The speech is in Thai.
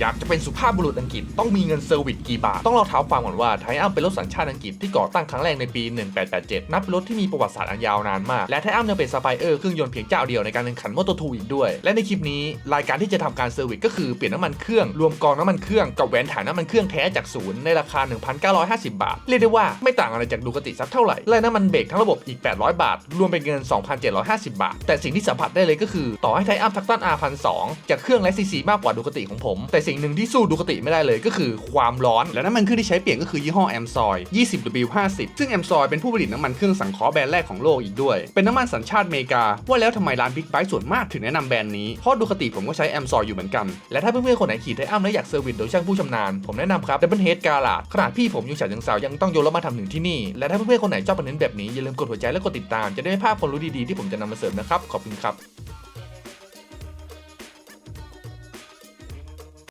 อยากจะเป็นสุภาพบุรุษอังกฤษต้องมีเงินเซอร์วิสกี่บาท ต้องเราเท้าความก่อนว่าไทอัมเป็นรถสัญชาติอังกฤษที่ก่อตั้งครั้งแรกในปี 1887 นับเป็นรถที่มีประวัติศาสตร์อันยาวนานมาก และไทอัมยังเป็นสไปเออร์เครื่องยนต์เพียงเจ้าเดียวในการแข่งขันมอเตอร์ทูอีกด้วย และในคลิปนี้รายการที่จะทำการเซอร์วิสก็คือเปลี่ยนน้ำมันเครื่องรวมกองน้ำมันเครื่องกับแหวนถ่ายน้ำมันเครื่องแท้จากศูนย์ในราคา 1,950 บาท เรียกได้ว่าไม่ต่างอะไรจากดูกติสักเท่าไหร่และน้ำมันเบรกทั้งระบบอีก 800 บาท รวมเป็นเงิน 2,750 บาท แต่สิ่งที่สัมผัสได้เลยก็คือต่อให้ไทอัมทักตัน R1002 จากเครื่องและซีซีมากกว่าดูกติของผมแต่สิ่ิ่งหนึ่งที่สู้ดูกติไม่ได้เลยก็คือความร้อน และน้ำมันเครื่องที่ใช้เปลี่ยนก็คือยี่ห้อแอมซอย 20W50 ซึ่งแอมซอยเป็นผู้ผลิตน้ำมันเครื่องสังเคราะห์แบรนด์แรกของโลกอีกด้วย เป็นน้ำมันสัญชาติอเมริกา ว่าแล้วทำไมร้านบิ๊กไบค์ส่วนมากถึงแนะนำแบรนด์นี้ เพราะดูคติผมก็ใช้แอมซอยอยู่เหมือนกัน และถ้าเพื่อนๆคนไหนขี่ไทอัมและอยากเซอร์วิสโดยช่างผู้ชำนาญ ผมแนะนำครับ Double Head Garage ขนาดพี่ผมอยู่ฉะเชิงเซายังต้องโยกรถมาทำถึงที่นี่ และถ้าเพื่อนๆคนไหนชอบคอนเทนต์แบบนี้อย่าลืมกดหัวใจและกดติดตามจะได้ไม่พลาดความรู้ดีๆที่ผมจะนำมาเสริมนะครับขอบคุณครับ